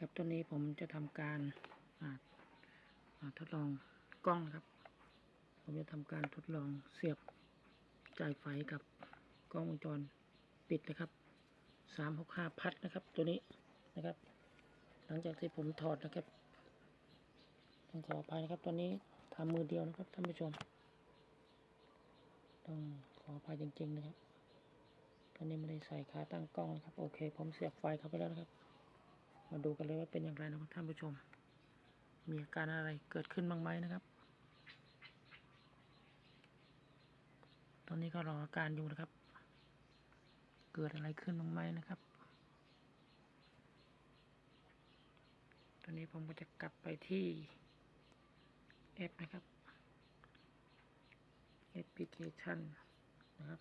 ครับตอนนี้ผมจะทำการทดลองกล้องครับ ผมจะทำการทดลองเสียบจ่ายไฟกับกล้องวงจรปิดนะครับสามหกห้าพัดนะครับ ตัวนี้นะครับ หลังจากที่ผมถอดนะครับต้องขออภัยนะครับตอนนี้ทำมือเดียวนะครับท่านผู้ชม ต้องขออภัยจริง ๆ นะครับตอนนี้ไม่ได้ใส่ขาตั้งกล้องนะครับ โอเค ผมเสียบไฟเข้าไปแล้วนะครับ มาดูกันเลยว่าเป็นอย่างไรนะครับท่านผู้ชม มีอาการอะไรเกิดขึ้นบ้างไหมนะครับ ตอนนี้ก็รออาการอยู่นะครับ เกิดอะไรขึ้นบ้างไหมนะครับ ตอนนี้ผมก็จะกลับไปที่แอปนะครับแอปพลิเคชันนะครับ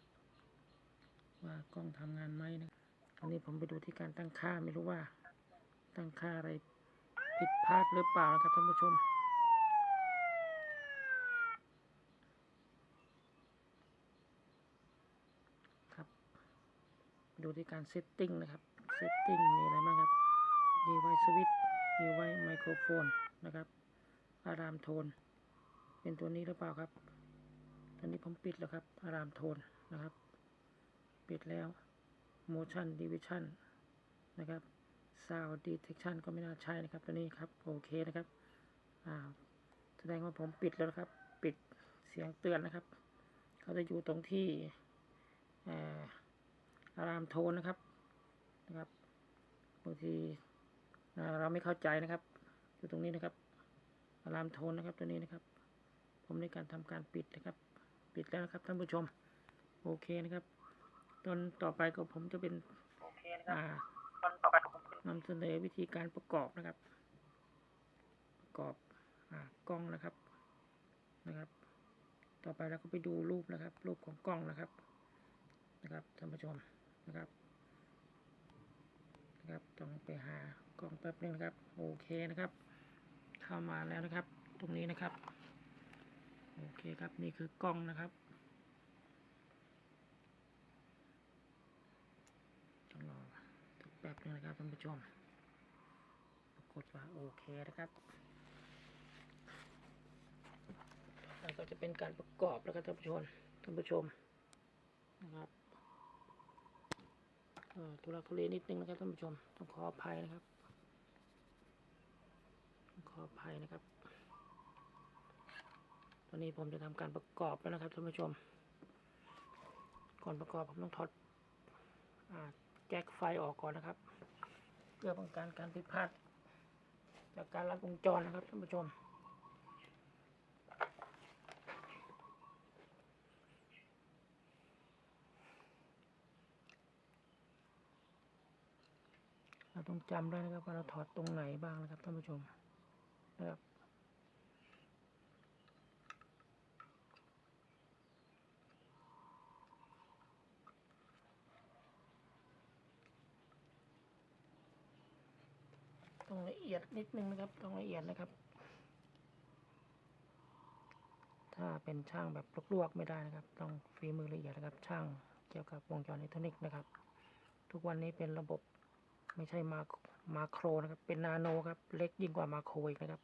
ว่ากล้องทำงานไหมนะตอนนี้ผมไปดูที่การตั้งค่าไม่รู้ว่า ตั้งค่าอะไรผิดพลาดหรือเปล่านะครับท่านผู้ชม ครับ ดูที่การเซตติ้งนะครับ เซตติ้งมีอะไรบ้างครับ device switch device microphone นะครับ อารามโทน เป็นตัวนี้หรือเปล่าครับ ตอนนี้ผมปิดแล้วครับ อารามโทนนะครับ ปิดแล้ว motion division นะครับ sound detection ก็ไม่น่าใช่นะครับ ตัวนี้ครับ โอเคนะครับอ่าแสดงว่าผมปิดแล้วนะครับ ปิดเสียงเตือนนะครับ เขาจะอยู่ตรงที่เอ่ออารามโทนนะครับนะครับบางทีอ่าเราไม่เข้าใจนะครับ อยู่ตรงนี้นะครับอารามโทนนะครับตัวนี้นะครับ ผมในการทำการปิดนะครับ ปิดแล้วนะครับท่านผู้ชม โอเคนะครับ ตอนต่อไปก็ผมจะเป็นโอเคนะครับำเสนอวิธีการประกอบนะครับ ประกอบอากล้องนะครับนะครับ ต่อไปเราก็ไปดูรูปนะครับ รูปของกล้องนะครับนะครับท่านผู้ชมนะครับนะครับต้องไปหากล้องแป๊บนึงนะครับโอเคนะครับ เข้ามาแล้วนะครับ ตรงนี้นะครับ โอเคครับนี่คือกล้องนะครับต้องรอสัก แป๊บนึงนะครับท่านผู้ชมปรากฏว่าโอเคนะครับแล้วก็จะเป็นการประกอบแล้วก็ท่านผู้ชมท่านผู้ชมนะครับเอ่อทุลักทุเลนิดนึงนะครับท่านผู้ชมต้องขออภัยนะครับต้องขออภัยนะครับ ตอนนี้ผมจะทำการประกอบแล้วนะครับท่านผู้ชม ก่อนประกอบผมต้องถอด แจ็คไฟออกก่อนนะครับ เพื่อป้องกันการผิดพลาด จากการลัดวงจรนะครับท่านผู้ชมเราต้องจำด้วนะครับว่าเราถอดตรงไหนบ้างนะครับท่านผู้ชมนะครับ ต้ องละเอียดนิดนึงนะครับต้องละเอียดนะครับ ถ้าเป็นช่างแบบลวกๆไม่ได้นะครับ ต้องฝีมือละเอียดนะครับ ช่างเกี่ยวกับวงจรอิเล็กทรอนิกส์นะครับ ทุกวันนี้เป็นระบบไม่ใช่มามาโครนะครับ เป็นนาโนครับ เล็กยิ่งกว่ามาโครอีกนะครับ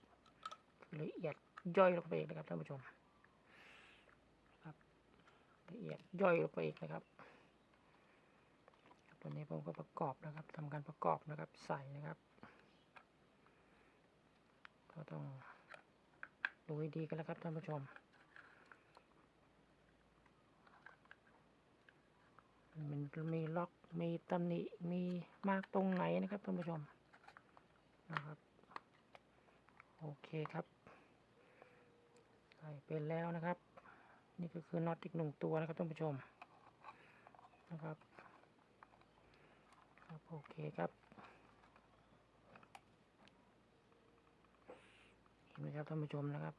ละเอียดย่อยลงไปอีกนะครับท่านผู้ชมครับละเอียดย่อยลงไปอีกนะครับตอนนี้ผมก็ประกอบนะครับทำการประกอบนะครับ ใส่นะครับ ก็ต้องดูให้ดีกันแล้วครับท่านผู้ชม มันมีล็อกมีตำหนิมีมากตรงไหนนะครับท่านผู้ชมนะครับโอเคครับใส่เป็นแล้วนะครับ นี่ก็คือน็อตอีกหนึ่งตัวนะครับท่านผู้ชมนะครับครับโอเคครับ เห็ นไหมครับท่านผู้ชมนะครับ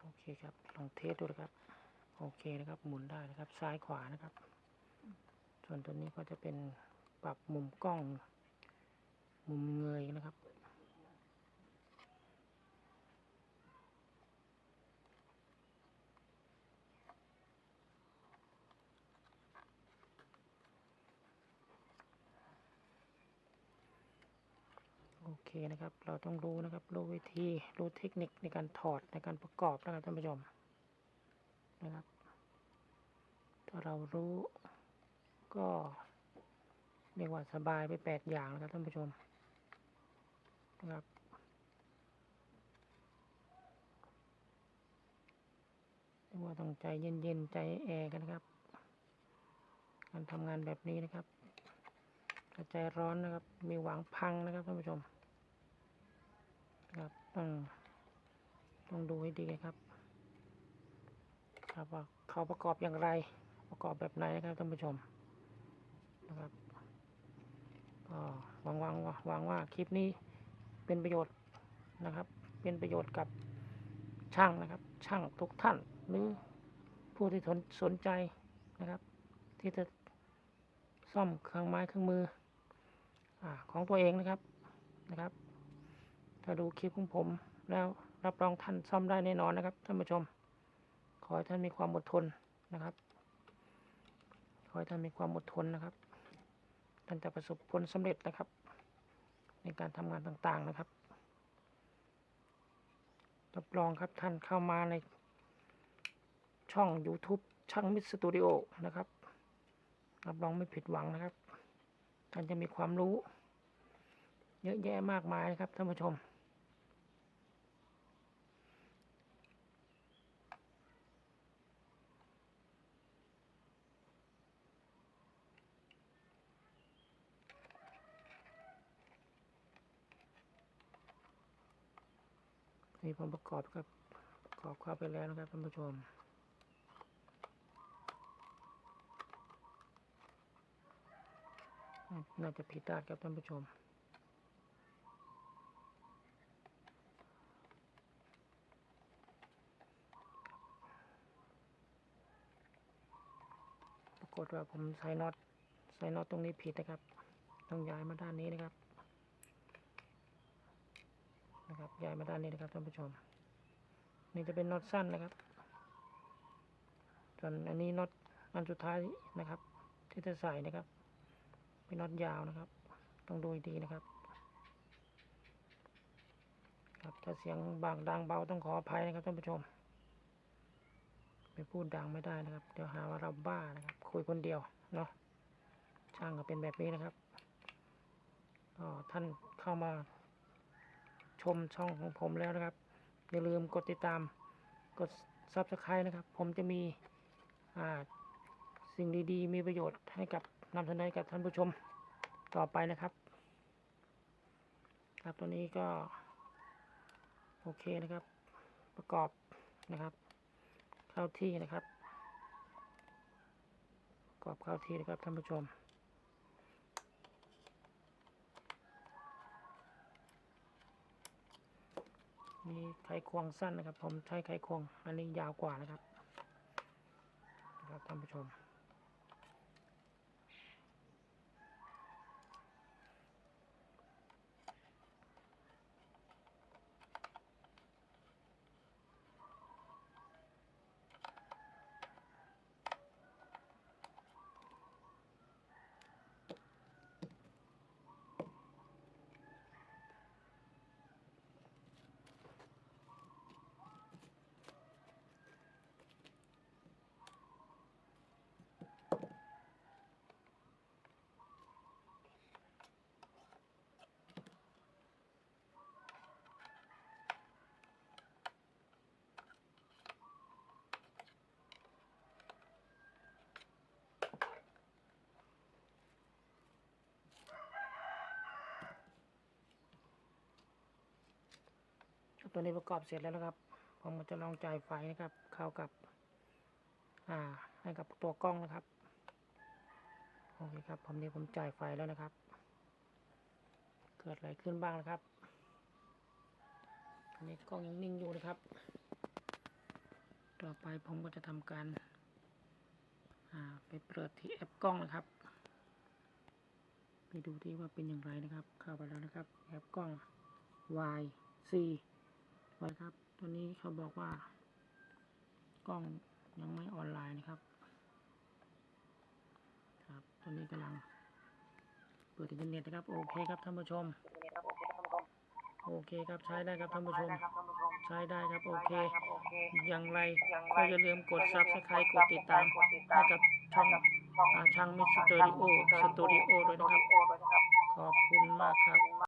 โอเคครับ ลองเทสดูนะครับ โอเคนะครับ หมุนได้นะครับ ซ้ายขวานะครับ ส่วนตัวนี้ก็จะเป็นปรับมุมกล้อง มุมเงยนะครับ เคนะครับ เราต้องรู้นะครับ รู้วิธี รู้เทคนิคในการถอดในการประกอบนะครับท่านผู้ชมนะครับ ถ้าเรารู้ก็เรียกว่าสบายไปแปดอย่างนะครับท่านผู้ชมนะครับเรียกว่าต้องใจเย็นๆใจแอร์กันนะครับ การทำงานแบบนี้นะครับถ้าใจร้อนนะครับ มีหวังพังนะครับท่านผู้ชม ครับต้องต้องดูให้ดีนะครับ ครับว่าเขาประกอบอย่างไร ประกอบแบบไหนนะครับท่านผู้ชมนะครับก็หวังหวังว่าหวังว่าคลิปนี้เป็นประโยชน์นะครับ เป็นประโยชน์กับช่างนะครับ ช่างทุกท่านหรือผู้ที่สนสนใจนะครับ ที่จะซ่อมเครื่องไม้เครื่องมืออของตัวเองนะครับนะครับ ถ้าดูคลิปของผมแล้วรับรองท่านซ่อมได้แน่นอนนะครับท่านผู้ชม ขอให้ท่านมีความอดทนนะครับ ขอให้ท่านมีความอดทนนะครับ ท่านจะประสบผลสำเร็จนะครับ ในการทำงานต่างๆนะครับ รับรองครับท่านเข้ามาในช่อง YouTube ช่างมิตรสตูดิโอนะครับ รับรองไม่ผิดหวังนะครับ ท่านจะมีความรู้ เยอะแยะมากมายนะครับท่านผู้ชม นี่ผมประกอบครับประกอบเข้าไปแล้วนะครับท่านผู้ชมน่าจะผิดด้านครับท่านผู้ชม ปรากฏว่าผมใส่น็อตใส่น็อตตรงนี้ผิดนะครับ ต้องย้ายมาด้านนี้นะครับ นะครับย้ายมาด้านนี้นะครับท่านผู้ชม นี่จะเป็นน็อตสั้นนะครับ ส่วนอันนี้น็อตอันสุดท้ายนะครับ ที่จะใส่นะครับ เป็นน็อตยาวนะครับ ต้องดูให้ดีนะครับ ครับถ้าเสียงบางดังเบาต้องขออภัยนะครับท่านผู้ชมไม่พูดดังไม่ได้นะครับ เดี๋ยวหาว่าเราบ้านะครับ คุยคนเดียวเนาะช่างก็เป็นแบบนี้นะครับก็ท่านเข้ามา ชมช่องของผมแล้วนะครับ อย่าลืมกดติดตามกด Subscribe นะครับ ผมจะมีสิ่งดีๆ มีประโยชน์ให้กับนำเสนอให้กับท่านผู้ชมต่อไปนะครับ ครับตัวนี้ก็ โอเคนะครับ ประกอบนะครับ เข้าที่นะครับ ประกอบเข้าที่นะครับท่านผู้ชม มีไขควงสั้นนะครับ ผมใช้ไขควงอันนี้ยาวกว่านะครับนะครับท่านผู้ชม ตัวนี้ประกอบเสร็จแล้วนะครับ ผมก็จะลองจ่ายไฟนะครับ เข้ากับ อ่า ให้กับตัวกล้องนะครับ โอเคครับ ผมนี่ผมจ่ายไฟแล้วนะครับ เกิดอะไรขึ้นบ้างนะครับ อันนี้กล้องยังนิ่งอยู่นะครับ ต่อไปผมก็จะทำการ อ่า ไปเปิดที่แอปกล้องนะครับไปดูที่ว่าเป็นอย่างไรนะครับ เข้าไปแล้วนะครับ แอปกล้อง Y C ไว้ครับ ตัวนี้เขาบอกว่า กล้องยังไม่ออนไลน์นะครับ ครับ ตัวนี้กำลัง เปิดอินเทอร์เน็ตนะครับ โอเคครับท่านผู้ชม โอเคครับใช้ได้ครับท่านผู้ชม ใช้ได้ครับ โอเค อย่างไรก็อย่าลืมกดอย่าลืม subscribe กดติดตามให้กับช่องช่องอ่างมิสเตอริโอสตูดิโอด้วยนะครับด้วยนะครับ ขอบคุณมากครับ